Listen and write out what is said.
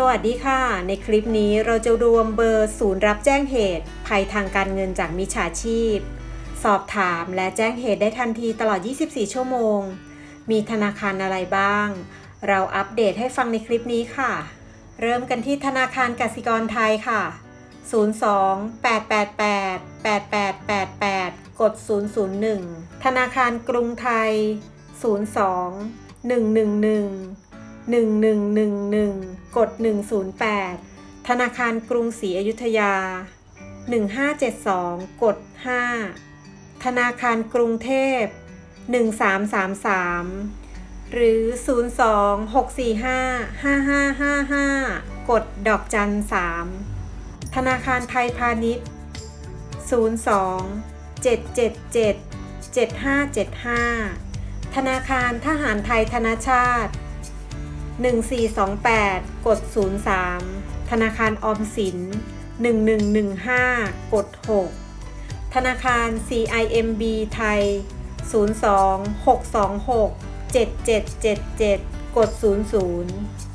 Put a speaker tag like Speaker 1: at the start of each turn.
Speaker 1: สวัสดีค่ะ ในคลิปนี้เราจะรวมเบอร์ศูนย์รับแจ้งเหตุ ภัยทางการเงินจากมิจฉาชีพ สอบถามและแจ้งเหตุได้ทันทีตลอด 24 ชั่วโมง มีธนาคารอะไรบ้าง เราอัปเดตให้ฟังในคลิปนี้ค่ะ เริ่มกันที่ธนาคารกสิกรไทยค่ะ 02 888 8888 กด 001 ธนาคารกรุงไทย 02 111 1111 กด 108 ธนาคารกรุงศรีอยุธยา 1572 กด 5 ธนาคารกรุงเทพ 1333 หรือ 02 645 5555 กดดอกจัน 3 ธนาคารไทยพาณิชย์ 02 777 7575 ธนาคารทหารไทยธนาชาติ 0 1428 กด 03 ธนาคารออมสิน 1115 กด 6 ธนาคาร CIMB ไทย 02 626 7777 กด 00